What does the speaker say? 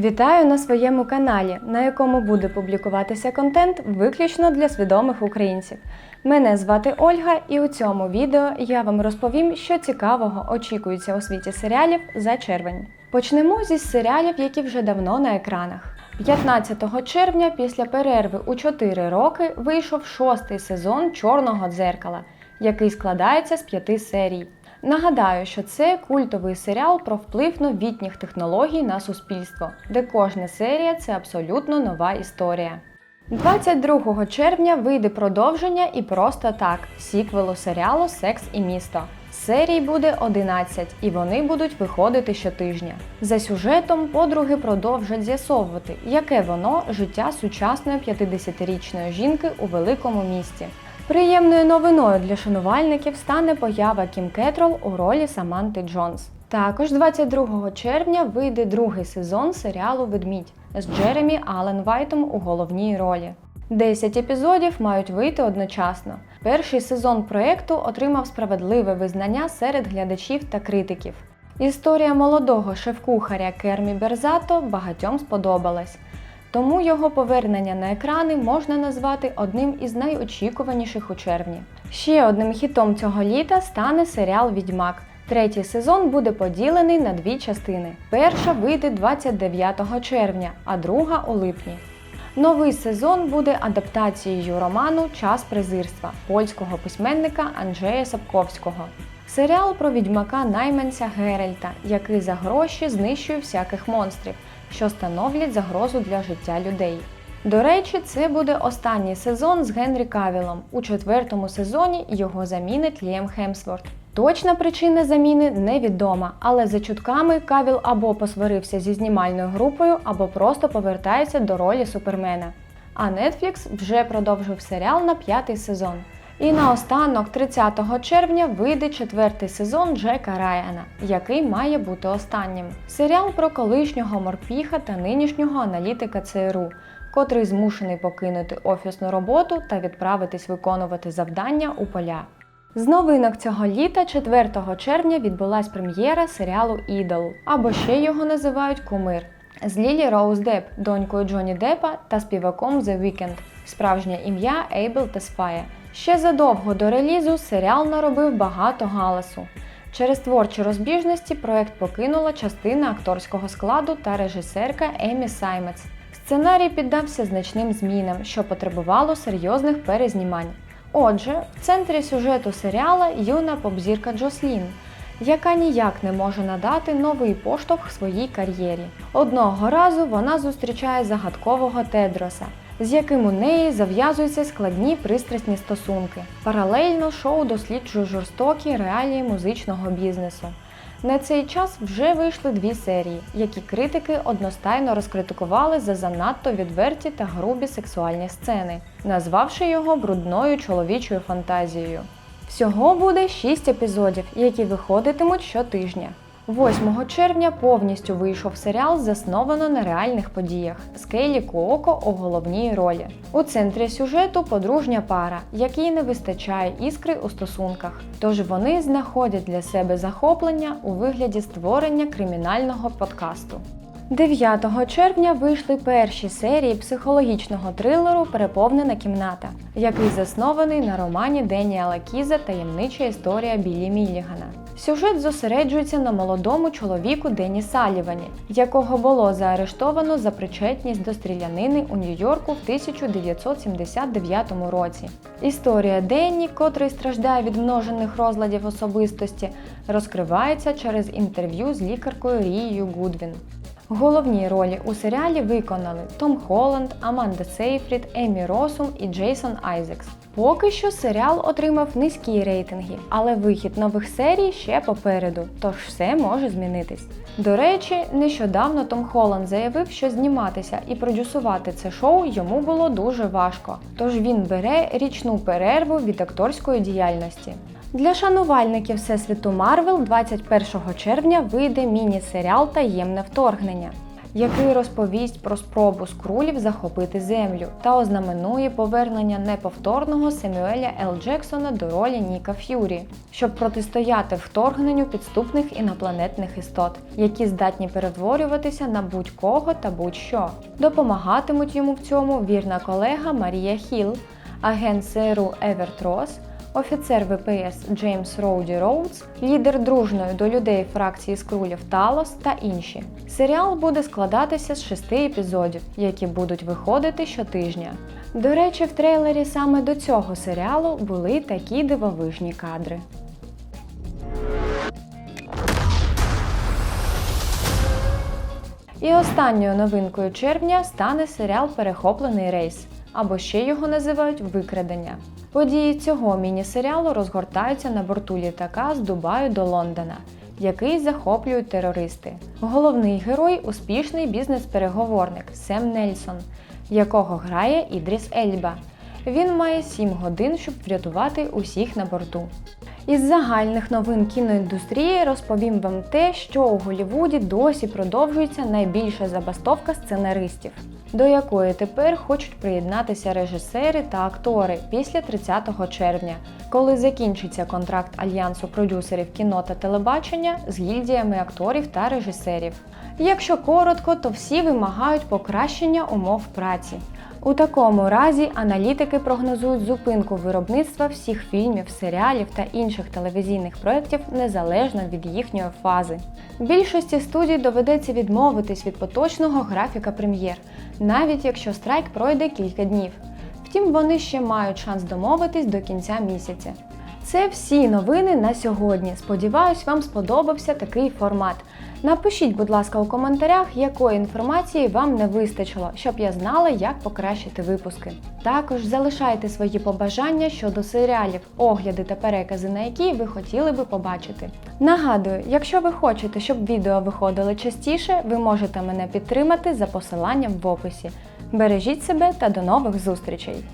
Вітаю на своєму каналі, на якому буде публікуватися контент виключно для свідомих українців. Мене звати Ольга, і у цьому відео я вам розповім, що цікавого очікується у світі серіалів за червень. Почнемо зі серіалів, які вже давно на екранах. 15 червня, після перерви у 4 роки, вийшов шостий сезон Чорного дзеркала, який складається з п'яти серій. Нагадаю, що це культовий серіал про вплив новітніх технологій на суспільство, де кожна серія це абсолютно нова історія. 22 червня вийде продовження і просто так сіквелу серіалу Секс і місто. Серій буде 11, і вони будуть виходити щотижня. За сюжетом подруги продовжать з'ясовувати, яке воно життя сучасної 50-річної жінки у великому місті. Приємною новиною для шанувальників стане поява Кім Кетрол у ролі Саманти Джонс. Також 22 червня вийде другий сезон серіалу Ведмідь з Джеремі Аллен Вайтом у головній ролі. 10 епізодів мають вийти одночасно. Перший сезон проєкту отримав справедливе визнання серед глядачів та критиків. Історія молодого шеф-кухаря Кермі Берзато багатьом сподобалась. Тому його повернення на екрани можна назвати одним із найочікуваніших у червні. Ще одним хітом цього літа стане серіал Відьмак. Третій сезон буде поділений на дві частини. Перша вийде 29 червня, а друга у липні. Новий сезон буде адаптацією роману Час презирства польського письменника Анджея Сапковського. Серіал про відьмака найманця Геральта, який за гроші знищує всяких монстрів, що становлять загрозу для життя людей. До речі, це буде останній сезон з Генрі Кавілом. У четвертому сезоні його замінить Ліем Хемсворт. Точна причина заміни невідома, але за чутками Кавіл або посварився зі знімальною групою, або просто повертається до ролі Супермена. А Netflix вже продовжив серіал на п'ятий сезон. І наостанок, 30 червня, вийде четвертий сезон Джека Райана, який має бути останнім. Серіал про колишнього морпіха та нинішнього аналітика ЦРУ, котрий змушений покинути офісну роботу та відправитись виконувати завдання у поля. З новинок цього літа, 4 червня, відбулась прем'єра серіалу Ідол, або ще його називають Кумир з Лілі Роуз Деп, донькою Джоні Деппа та співаком The Weeknd. Справжнє ім'я Ейбл Тесфає. Ще задовго до релізу серіал наробив багато галасу. Через творчі розбіжності проект покинула частина акторського складу та режисерка Емі Саймец. Сценарій піддався значним змінам, що потребувало серйозних перезнімань. Отже, в центрі сюжету серіала юна попзірка Джослін, яка ніяк не може надати новий поштовх своїй кар'єрі. Одного разу вона зустрічає загадкового Тедроса, з яким у неї зав'язуються складні пристрасні стосунки. Паралельно шоу досліджує жорстокі реалії музичного бізнесу. На цей час вже вийшли дві серії, які критики одностайно розкритикували за занадто відверті та грубі сексуальні сцени, назвавши його брудною чоловічою фантазією. Всього буде 6 епізодів, які виходитимуть щотижня. 8 червня повністю вийшов серіал, засновано на реальних подіях з Кейлі Куоко у головній ролі. У центрі сюжету подружня пара, якій не вистачає іскри у стосунках. Тож вони знаходять для себе захоплення у вигляді створення кримінального подкасту. 9 червня вийшли перші серії психологічного трилеру Переповнена кімната, який заснований на романі Деніела Кіза Таємнича історія Біллі Міллігана. Сюжет зосереджується на молодому чоловіку Дені Салівані, якого було заарештовано за причетність до стрілянини у Нью-Йорку в 1979 році. Історія Денні, котрий страждає від множених розладів особистості, розкривається через інтерв'ю з лікаркою Рією Гудвін. Головні ролі у серіалі виконали Том Холланд, Аманда Сейфрід, Емі Росум і Джейсон Айзекс. Поки що серіал отримав низькі рейтинги, але вихід нових серій ще попереду, тож все може змінитись. До речі, нещодавно Том Холланд заявив, що зніматися і продюсувати це шоу йому було дуже важко, тож він бере річну перерву від акторської діяльності. Для шанувальників Всесвіту Марвел 21 червня вийде міні-серіал Таємне вторгнення. Який розповість про спробу скрулів захопити землю та ознаменує повернення неповторного Семюеля Л. Джексона до ролі Ніка Ф'юрі, щоб протистояти вторгненню підступних інопланетних істот, які здатні перетворюватися на будь-кого та будь-що. Допомагатимуть йому в цьому вірна колега Марія Хіл, агент СРУ Еверт Росс, офіцер ВПС Джеймс Роуді Роудс, лідер дружної до людей фракції скрулів Талос та інші. Серіал буде складатися з шести епізодів, які будуть виходити щотижня. До речі, в трейлері саме до цього серіалу були такі дивовижні кадри. І останньою новинкою червня стане серіал Перехоплений рейс або ще його називають Викрадення. Події цього міні-серіалу розгортаються на борту літака з Дубаю до Лондона, який захоплюють терористи. Головний герой успішний бізнес-переговорник Сем Нельсон, якого грає Ідріс Ельба. Він має 7 годин, щоб врятувати усіх на борту. Із загальних новин кіноіндустрії розповім вам те, що у Голлівуді досі продовжується найбільша забастовка сценаристів, до якої тепер хочуть приєднатися режисери та актори після 30 червня, коли закінчиться контракт альянсу продюсерів кіно та телебачення з гільдіями акторів та режисерів. Якщо коротко, то всі вимагають покращення умов праці. У такому разі аналітики прогнозують зупинку виробництва всіх фільмів, серіалів та інших телевізійних проєктів незалежно від їхньої фази. Більшості студій доведеться відмовитись від поточного графіка прем'єр, навіть якщо страйк пройде кілька днів. Втім, вони ще мають шанс домовитись до кінця місяця. Це всі новини на сьогодні. Сподіваюсь, вам сподобався такий формат. Напишіть, будь ласка, у коментарях, якої інформації вам не вистачило, щоб я знала, як покращити випуски. Також залишайте свої побажання щодо серіалів, огляди та перекази, на які ви хотіли би побачити. Нагадую, якщо ви хочете, щоб відео виходили частіше, ви можете мене підтримати за посиланням в описі. Бережіть себе та до нових зустрічей!